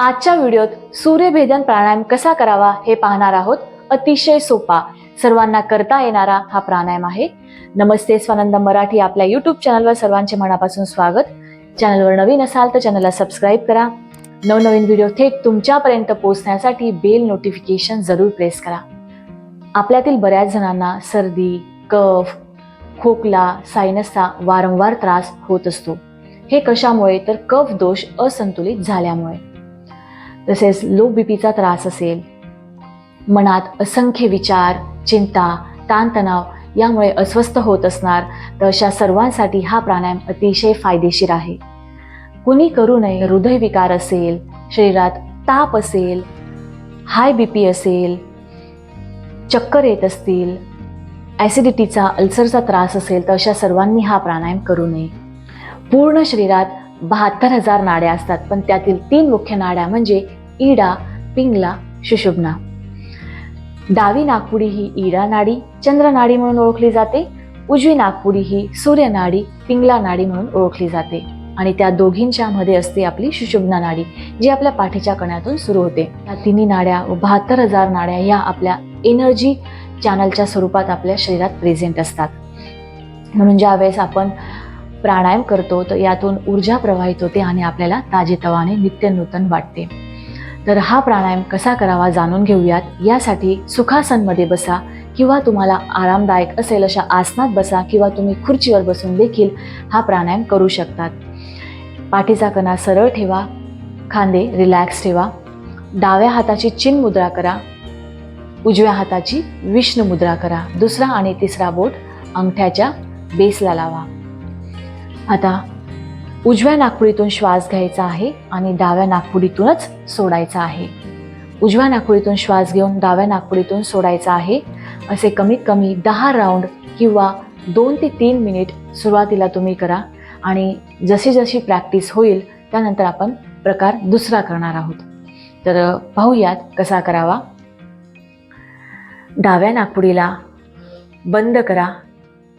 आजच्या व्हिडिओत सूर्यभेदन प्राणायाम कसा करावा हे पाहणार आहोत. अतिशय सोपा सर्वांना करता येणारा हा प्राणायाम आहे. नमस्ते स्वानंद मराठी आपल्या युट्यूब चॅनलवर सर्वांचे मनापासून स्वागत. चॅनलवर नवीन असाल तर चॅनलला सबस्क्राईब करा. नवनवीन व्हिडिओ थेट तुमच्यापर्यंत पोहोचण्यासाठी बेल नोटिफिकेशन जरूर प्रेस करा. आपल्यातील बऱ्याच जणांना सर्दी कफ खोकला सायनसचा वारंवार त्रास होत असतो. हे कशामुळे? तर कफ दोष असंतुलित झाल्यामुळे. तसेच लो बीपीचा त्रास असेल मनात असंख्य विचार चिंता ताणतणाव यामुळे अस्वस्थ होत असणार तर अशा सर्वांसाठी हा प्राणायाम अतिशय फायदेशीर आहे. कुणी करू नये हृदयविकार असेल शरीरात ताप असेल हाय बी पी असेल चक्कर येत असतील ॲसिडिटीचा अल्सरचा त्रास असेल तर अशा सर्वांनी हा प्राणायाम करू नये. पूर्ण शरीरात बहात्तर हजार नाड्या असतात पण त्यातील तीन मुख्य नाड्या म्हणजे इडा पिंगला शुशुभना डावी नागपुडी ही इडा नाडी चंद्र नाडी म्हणून ओळखली जाते. उजवी नागपुडी ही सूर्य नाडी पिंगला नाडी म्हणून ओळखली जाते. आणि त्या दोघींच्या मध्ये असते आपली सुशुभना नाडी जी आपल्या पाठीच्या कण्यातून सुरू होते. या तिन्ही नाड्या व बहात्तर हजार नाड्या या आपल्या एनर्जी चॅनलच्या स्वरूपात आपल्या शरीरात प्रेझेंट असतात. म्हणून ज्या वेळेस आपण प्राणायाम करतो तर यातून ऊर्जा प्रवाहित होते आणि आपल्याला ताजेतवाने नित्यनूतन वाटते. तर हा प्राणायाम कसा करावा जाणून घेऊयात. यासाठी सुखासनमध्ये बसा किंवा तुम्हाला आरामदायक असेल अशा आसनात बसा किंवा तुम्ही खुर्चीवर बसून देखील हा प्राणायाम करू शकतात. पाठीचा कणा सरळ ठेवा खांदे रिलॅक्स ठेवा. डाव्या हाताची चिन मुद्रा करा. उजव्या हाताची विष्णू मुद्रा करा. दुसरा आणि तिसरा बोट अंगठ्याच्या बेसला लावा. आता उजव्या नागपुडीतून श्वास घ्यायचा आहे आणि डाव्या नागपुडीतूनच सोडायचा आहे. उजव्या नागपुडीतून श्वास घेऊन डाव्या नागपुडीतून सोडायचा आहे. असे कमीत कमी दहा राऊंड किंवा दोन ते तीन मिनिट सुरुवातीला तुम्ही करा आणि जशी जशी प्रॅक्टिस होईल त्यानंतर आपण प्रकार दुसरा करणार आहोत. तर पाहूयात कसा करावा. डाव्या नागपुडीला बंद करा.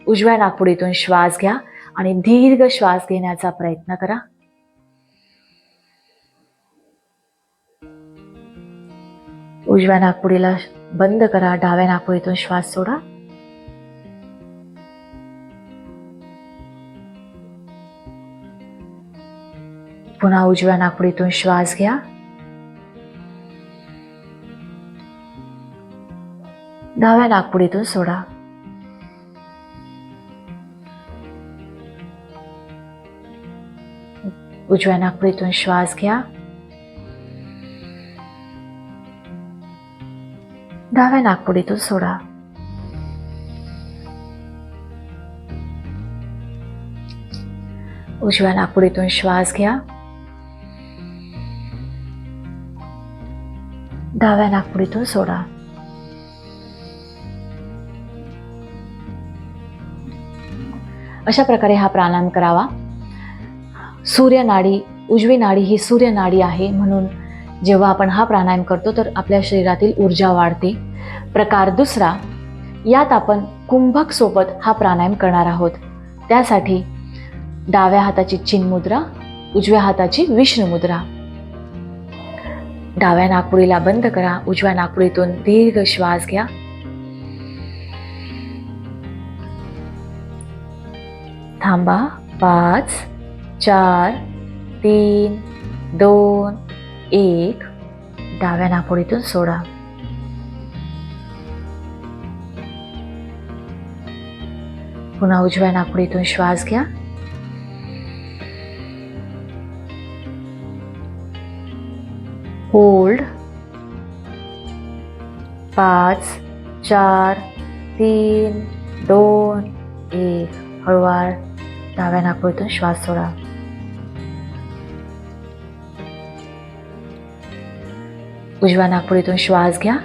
उजव्या नागपुडीतून श्वास घ्या. आणि दीर्घ श्वास घेण्याचा प्रयत्न करा. उजव्या नागपुडीला बंद करा डाव्या नागपुडीतून श्वास सोडा. पुन्हा उजव्या नागपुडीतून श्वास घ्या. डाव्या नागपुडीतून सोडा. उजव्या नागपुडीतून श्वास घ्या. डाव्या नागपुडीतून सोडा. उजव्या नागपुडीतून श्वास घ्या. डाव्या नागपुडीतून सोडा. अशा प्रकारे हा प्राणायाम करावा. सूर्यनाडी उजवी नाडी ही सूर्यनाडी आहे म्हणून जेव्हा आपण हा प्राणायाम करतो तर आपल्या शरीरातील ऊर्जा वाढते. प्रकार दुसरा यात आपण कुंभक सोबत हा प्राणायाम करणार आहोत. त्यासाठी डाव्या हाताची चिन मुद्रा उजव्या हाताची विष्णू मुद्रा. डाव्या नागपुडीला बंद करा उजव्या नागपुडीतून दीर्घ श्वास घ्या. थांबा पाच चार तीन दोन एक. डाव्या नापोडीतून सोडा. पुन्हा उजव्या नागपुडीतून श्वास घ्या. होल्ड पाच चार तीन दोन एक. हळूवार. डाव्या नागपुडीतून श्वास सोडा. उजव्या नागपुडीतून श्वास घ्या.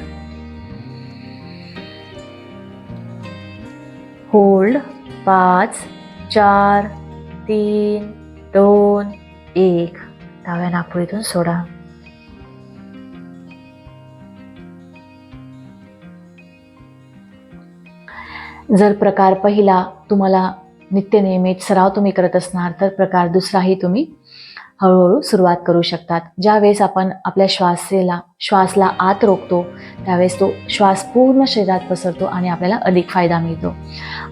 होल्ड पाच चार तीन दोन एक. डाव्या नागपुडीतून सोडा. जर प्रकार पहिला तुम्हाला नित्यनियमित सराव तुम्ही करत असणार तर प्रकार दुसराही तुम्ही हळूहळू सुरुवात करू शकतात. ज्यावेळेस आपण आपल्या श्वासेला श्वासला आत रोखतो त्यावेळेस तो श्वास पूर्ण शरीरात पसरतो आणि आपल्याला अधिक फायदा मिळतो.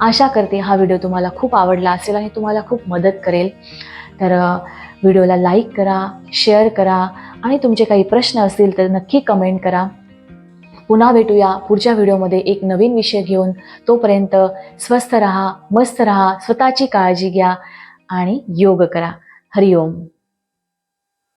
आशा करते हा व्हिडिओ तुम्हाला खूप आवडला असेल आणि तुम्हाला खूप मदत करेल. तर व्हिडिओला लाईक करा शेअर करा आणि तुमचे काही प्रश्न असतील तर नक्की कमेंट करा. पुन्हा भेटूया पुढच्या व्हिडिओमध्ये एक नवीन विषय घेऊन. तोपर्यंत स्वस्थ रहा मस्त रहा स्वतःची काळजी घ्या आणि योग करा. हरिओम.